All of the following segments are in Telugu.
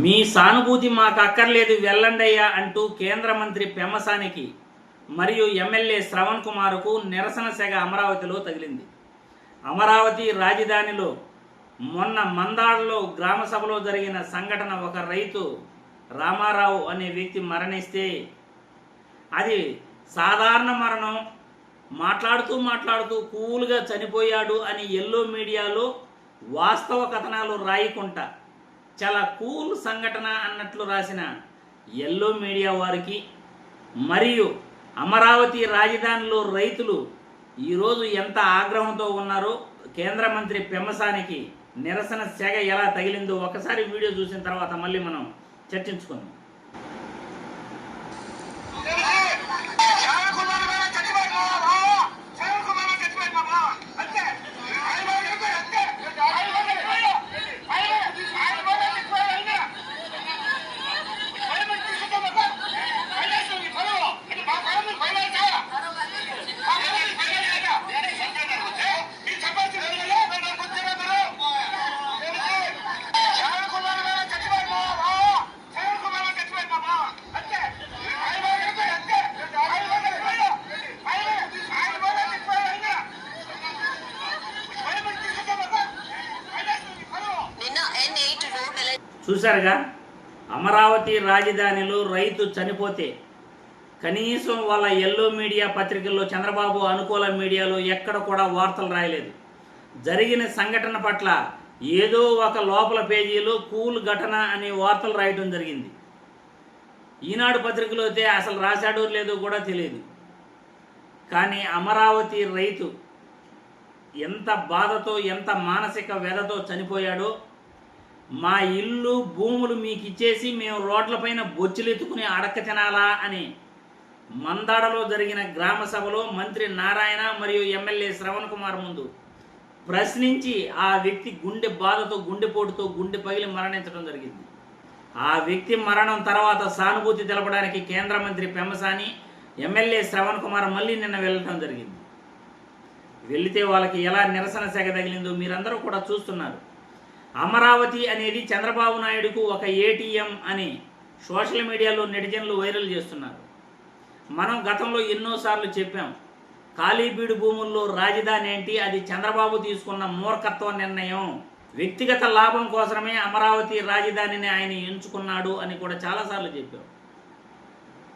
మీ సానుభూతి మాకు అక్కర్లేదు వెళ్ళండయ్యా అంటూ కేంద్ర మంత్రి పెమ్మసానికి మరియు ఎమ్మెల్యే శ్రవణ్ కుమార్కు నిరసన సెగ అమరావతిలో తగిలింది. అమరావతి రాజధానిలో మొన్న మందాడలో గ్రామ సభలో జరిగిన సంఘటన ఒక రైతు రామారావు అనే వ్యక్తి మరణిస్తే అది సాధారణ మరణం. మాట్లాడుతూ మాట్లాడుతూ కూల్గా చనిపోయాడు అని ఎల్లో మీడియాలో వాస్తవ కథనాలు రాయకుండా చాలా కూల్ సంఘటన అన్నట్లు రాసిన ఎల్లో మీడియా వారికి మరియు అమరావతి రాజధానిలో రైతులు ఈరోజు ఎంత ఆగ్రహంతో ఉన్నారో కేంద్ర మంత్రి పెమ్మసానికి నిరసన సెగ ఎలా తగిలిందో ఒకసారి వీడియో చూసిన తర్వాత మళ్ళీ మనం చర్చించుకుందాం. చూశారుగా? అమరావతి రాజధానిలో రైతు చనిపోతే కనీసం వాళ్ళ ఎల్లో మీడియా పత్రికల్లో చంద్రబాబు అనుకూల మీడియాలో ఎక్కడ కూడా వార్తలు రాయలేదు. జరిగిన సంఘటన పట్ల ఏదో ఒక లోపల పేజీలో కూల్ ఘటన అనే వార్తలు రాయటం జరిగింది. ఈనాడు పత్రికలో అయితే అసలు రాశాడో లేదో కూడా తెలియదు. కానీ అమరావతి రైతు ఎంత బాధతో ఎంత మానసిక వ్యధతో చనిపోయాడో మా ఇల్లు భూములు మీకు ఇచ్చేసి మేము రోడ్లపైన బొచ్చులెత్తుకుని అడక్క తినాలా అని మందాడలో జరిగిన గ్రామ సభలో మంత్రి నారాయణ మరియు ఎమ్మెల్యే శ్రవణ్ కుమార్ ముందు ప్రశ్నించి ఆ వ్యక్తి గుండె బాధతో గుండెపోటుతో గుండె పగిలి మరణించడం జరిగింది. ఆ వ్యక్తి మరణం తర్వాత సానుభూతి తెలపడానికి కేంద్ర మంత్రి పెమ్మసాని ఎమ్మెల్యే శ్రవణ్ కుమార్ మళ్ళీ నిన్న వెళ్ళటం జరిగింది. వెళితే వాళ్ళకి ఎలా నిరసన సెగ తగిలిందో మీరందరూ కూడా చూస్తున్నారు. అమరావతి అనేది చంద్రబాబు నాయుడుకు ఒక ఏటీఎం అని సోషల్ మీడియాలో నెటిజన్లు వైరల్ చేస్తున్నారు. మనం గతంలో ఎన్నోసార్లు చెప్పాం కాళీబీడు భూముల్లో రాజధాని ఏంటి అది చంద్రబాబు తీసుకున్న మూర్ఖత్వ నిర్ణయం. వ్యక్తిగత లాభం కోసమే అమరావతి రాజధానిని ఆయన ఎంచుకున్నాడు అని కూడా చాలాసార్లు చెప్పాం.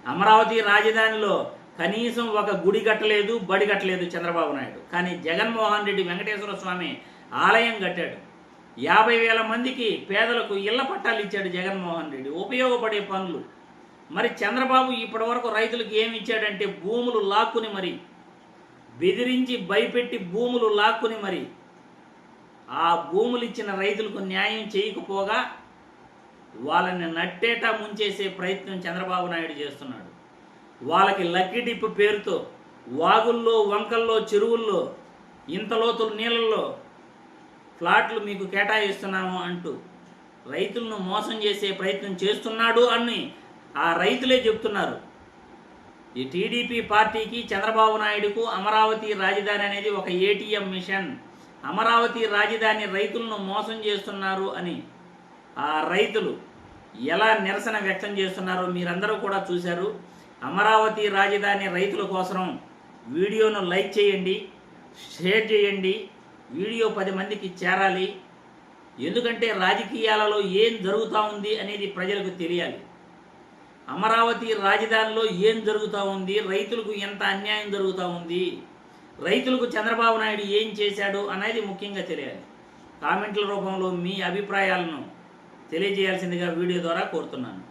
అమరావతి రాజధానిలో కనీసం ఒక గుడి కట్టలేదు బడి కట్టలేదు చంద్రబాబు నాయుడు. కానీ జగన్మోహన్ రెడ్డి వెంకటేశ్వర స్వామి ఆలయం కట్టాడు. యాభై వేల మందికి పేదలకు ఇళ్ళ పట్టాలు ఇచ్చాడు జగన్మోహన్ రెడ్డి. ఉపయోగపడే పనులు. మరి చంద్రబాబు ఇప్పటివరకు రైతులకు ఏమి ఇచ్చాడంటే భూములు లాక్కుని మరి. బెదిరించి భయపెట్టి భూములు లాక్కుని మరి. ఆ భూములు ఇచ్చిన రైతులకు న్యాయం చేయకపోగా వాళ్ళని నట్టేటా ముంచేసే ప్రయత్నం చంద్రబాబు నాయుడు చేస్తున్నాడు. వాళ్ళకి లక్కీ డిప్ పేరుతో వాగుల్లో వంకల్లో చెరువుల్లో ఇంత లోతుల నీళ్ళల్లో ఫ్లాట్లు మీకు కేటాయిస్తున్నాము అంటూ రైతులను మోసం చేసే ప్రయత్నం చేస్తున్నాడు అని ఆ రైతులే చెప్తున్నారు. ఈ టీడీపీ పార్టీకి చంద్రబాబు నాయుడుకు అమరావతి రాజధాని అనేది ఒక ఏటీఎం మిషన్. అమరావతి రాజధాని రైతులను మోసం చేస్తున్నారు అని ఆ రైతులు ఎలా నిరసన వ్యక్తం చేస్తున్నారో మీరందరూ కూడా చూశారు. అమరావతి రాజధాని రైతుల కోసం వీడియోను లైక్ చేయండి షేర్ చేయండి వీడియో పది మందికి చేరాలి. ఎందుకంటే రాజకీయాలలో ఏం జరుగుతూ ఉంది అనేది ప్రజలకు తెలియాలి. అమరావతి రాజధానిలో ఏం జరుగుతూ ఉంది? రైతులకు ఎంత అన్యాయం జరుగుతూ ఉంది? రైతులకు చంద్రబాబు నాయుడు ఏం చేశాడు అనేది ముఖ్యంగా తెలియాలి. కామెంట్ల రూపంలో మీ అభిప్రాయాలను తెలియజేయాల్సిందిగా వీడియో ద్వారా కోరుతున్నాను.